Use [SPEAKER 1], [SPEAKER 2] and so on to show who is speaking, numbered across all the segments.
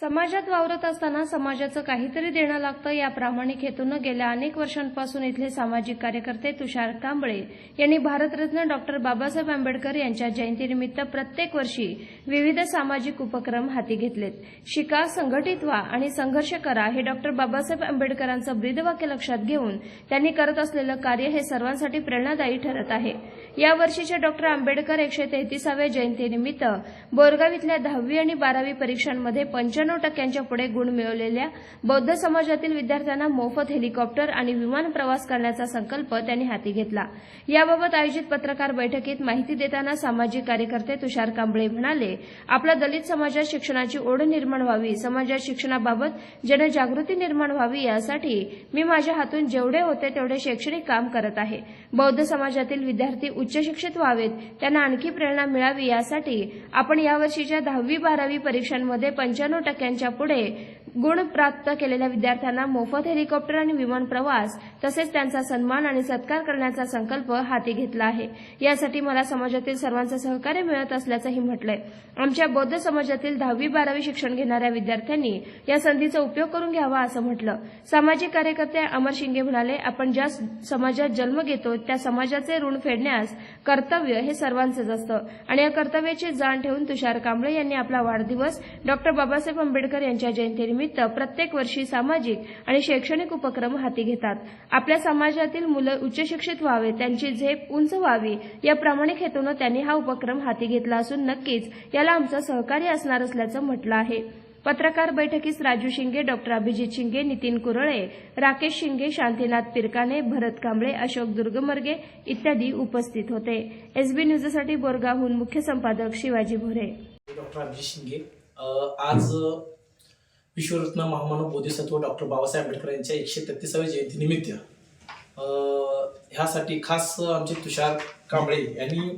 [SPEAKER 1] समाजात वावरत असताना समाजाचं काहीतरी देणं लागतं या प्रामाणिक हेतूनं गेल्या अनेक वर्षांपासून इथले सामाजिक कार्यकर्ते तुषार कांबळे यांनी भारतरत्न डॉक्टर बाबासाहेब आंबेडकर यांच्या जयंतीनिमित्त प्रत्येक वर्षी विविध सामाजिक उपक्रम हाती घेतलेत. शिका संघटित व्हा आणि संघर्ष करा हे डॉक्टर बाबासाहेब आंबेडकरांचं ब्रीदवाक्य लक्षात घेऊन त्यांनी करत असलेलं कार्य हे सर्वांसाठी प्रेरणादायी ठरत आहे. या वर्षीच्या डॉक्टर आंबेडकर एकशे तेहतीसाव्या जयंतीनिमित्त बोरगाव इथल्या दहावी आणि बारावी परीक्षांमध्ये पंच्याण्णव टक्क्यांच्या पुढे गुण मिळवलेल्या बौद्ध समाजातील विद्यार्थ्यांना मोफत हेलिकॉप्टर आणि विमान प्रवास करण्याचा संकल्प त्यांनी हाती घेतला. याबाबत आयोजित पत्रकार बैठकीत माहिती देताना सामाजिक कार्यकर्ते तुषार कांबळे म्हणाले आपल्या दलित समाजात शिक्षणाची ओढ निर्माण व्हावी समाजात शिक्षणाबाबत जनजागृती निर्माण व्हावी यासाठी मी माझ्या हातून जेवढे होते तेवढे शैक्षणिक काम करत आहे. बौद्ध समाजातील विद्यार्थी उच्च शिक्षित व्हावेत त्यांना आणखी प्रेरणा मिळावी यासाठी आपण यावर्षीच्या दहावी बारावी परीक्षांमध्ये पंच्याण्णव टक्क्यांच्या पुढे गुण प्राप्त केलेल्या विद्यार्थ्यांना मोफत हेलिकॉप्टर आणि विमान प्रवास तसेच त्यांचा सन्मान आणि सत्कार करण्याचा संकल्प हाती घेतला आहे. यासाठी मला समाजातील सर्वांचं सहकार्य मिळत असल्याचंही म्हटलंय. आमच्या बौद्ध समाजातील दहावी बारावी शिक्षण घेणाऱ्या विद्यार्थ्यांनी या संधीचा उपयोग करून घ्यावा असं म्हटलं. सामाजिक कार्यकर्ते अमर शिंगे म्हणाले आपण ज्या समाजात जन्म घेतो त्या समाजाचे ऋण फेडण्यास कर्तव्य हे सर्वांचंच असतं. आणि या कर्तव्याची जाण ठेवून तुषार कांबळे यांनी आपला वाढदिवस डॉक्टर बाबासाहेब आंबेडकर यांच्या जयंतीनिमित्त प्रत्येक वर्षी सामाजिक आणि शैक्षणिक उपक्रम हाती घेतात. आपल्या समाजातील मुलं उच्च शिक्षित व्हावे त्यांची झेप उंच व्हावी या प्रामाणिक हेतूनं त्यांनी हा उपक्रम हाती घेतला असून नक्कीच याला आमचं सहकार्य असणार असल्याचं म्हटलं आहे. पत्रकार बैठकीस राजू शिंगे डॉक्टर अभिजित शिंगे नितीन कुरळे राकेश शिंगे शांतीनाथ पिरकाने भरत कांबळे अशोक दुर्गमर्गे इत्यादी उपस्थित होते. एसबी न्यूजसाठी बोरगावहून मुख्य संपादक शिवाजी भोरे.
[SPEAKER 2] डॉक्टर अभिजित शिंगे आज विश्वरत्न महामानव बोधिसत्व डॉक्टर बाबासाहेब आंबेडकर यांच्या एकशे तेहतीसाव्या जयंतीनिमित्त ह्यासाठी खास आमचे तुषार कांबळे यांनी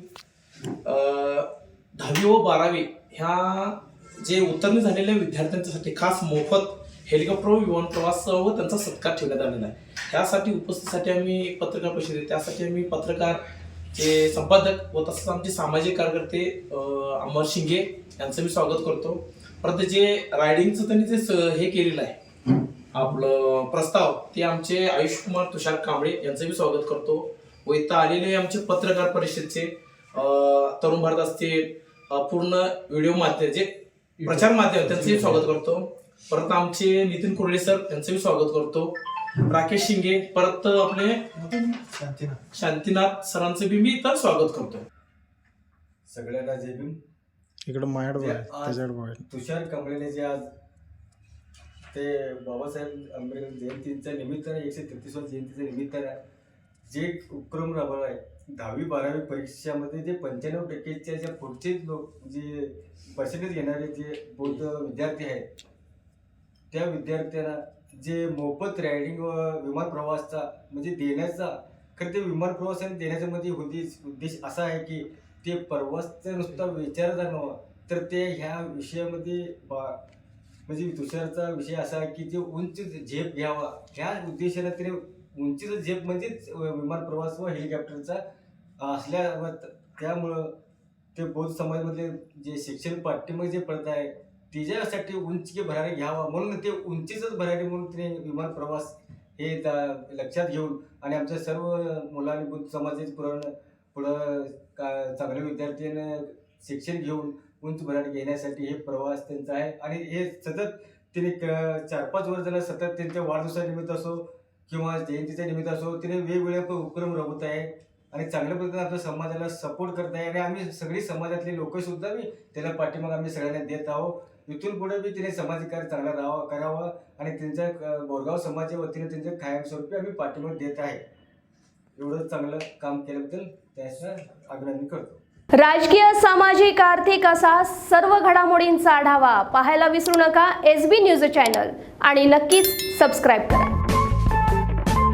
[SPEAKER 2] दहावी व बारावी ह्या जे उत्तीर्ण झालेल्या विद्यार्थ्यांच्यासाठी खास मोफत हेलिकॉप्टर विमान प्रवास व त्यांचा सत्कार ठेवण्यात आलेला आहे. त्यासाठी उपस्थितीसाठी आम्ही एक पत्रकार परिषद त्यासाठी आम्ही पत्रकार जे संपादक व तसंच आमचे सामाजिक कार्यकर्ते अमर शिंगे यांचं मी स्वागत करतो. परत जे रायडिंगचं त्यांनी जे स- हे केलेलं आहे आपलं प्रस्ताव ते आमचे आयुष कुमार तुषार कांबळे यांचं मी स्वागत करतो. व इथं आलेले आमचे पत्रकार परिषदचे अ, तरुण भारत असतील अ, पूर्ण व्हिडिओ माध्यम जे प्रचार माध्यम त्यांचंही स्वागत करतो. परत आमचे नितीन कुर्ले सर यांचं मी स्वागत करतो. राकेश शिंगे परत आपले शांतीनाथ. सरांचं बी मी तर स्वागत करतो
[SPEAKER 3] सगळ्यांना जय भीम.
[SPEAKER 4] इकडं
[SPEAKER 3] जे आज-
[SPEAKER 4] त्याच्याकडे बघायला
[SPEAKER 3] तुषार कांबळेने जे आज ते बाबासाहेब आंबेडकर जयंतीच्या निमित्ताने एकशे तेहतीसव्या जयंतीच्या निमित्ताने जे उपक्रम राबवला आहे दहावी बारावी परीक्षामध्ये जे पंच्याण्णव टक्केच्या ज्या पुढचे लोक जे पर्सेंटेज घेणारे जे बौद्ध विद्यार्थी आहेत त्या विद्यार्थ्यांना जे मोफत रायडिंग व विमान प्रवासचा म्हणजे देण्याचा खरं ते विमान प्रवास आणि देण्याचा मध्ये उद्देश उद्देश असा आहे की ते प्रवासचा नुसता विचार जाणं तर ते ह्या विषयामध्ये बा म्हणजे तुषारचा विषय असा आहे की जे उंच झेप घ्यावा. ह्या उद्देशाने त्याने उंचीचा झेप म्हणजेच विमान प्रवास व हेलिकॉप्टरचा असल्या त्यामुळं ते बौद्ध समाजामधले जे शिक्षण पाठ्यमय जे पडत आहे त्याच्यासाठी उंची भरारी घ्यावा म्हणून ते उंचीचंच भरारी म्हणून ते विमान प्रवास हे लक्षात घेऊन आणि आमच्या सर्व मुलांनी बुद्ध समाजाचे पुरण पुढं का चांगल्या विद्यार्थ्यांना शिक्षण घेऊन उंच भरारी घेण्यासाठी हे प्रवास त्यांचा आहे. आणि हे सतत तिने क- चार पाच वर्ष झालं सतत त्यांच्या वाढदिवसानिमित्त असो किंवा जयंतीच्या निमित्त असो तिने वेगवेगळे उपक्रम राबवत आहे. आणि चांगल्या पद्धतीने आपल्या समाजाला सपोर्ट करत आहे. आणि आम्ही सगळी समाजातले लोकसुद्धा मी त्याला पाठिंबा आम्ही सगळ्यांना देत आहोत. इथून पुढे बी तिने सामाजिक कार्य चांगला राहावा करावा. आणि त्यांच्या बोरगाव समाजाच्या वतीने त्यांच्या कायमस्वरूपी आम्ही पाठिंबा देत आहे. एवढं चांगलं काम केल्याबद्दल त्याचं अभिनंदन करतो.
[SPEAKER 5] राजकीय सामाजिक आर्थिक असा सर्व घडामोडींचा आढावा पाहायला विसरू नका. एस बी न्यूज चॅनल आणि नक्कीच सबस्क्राईब करा.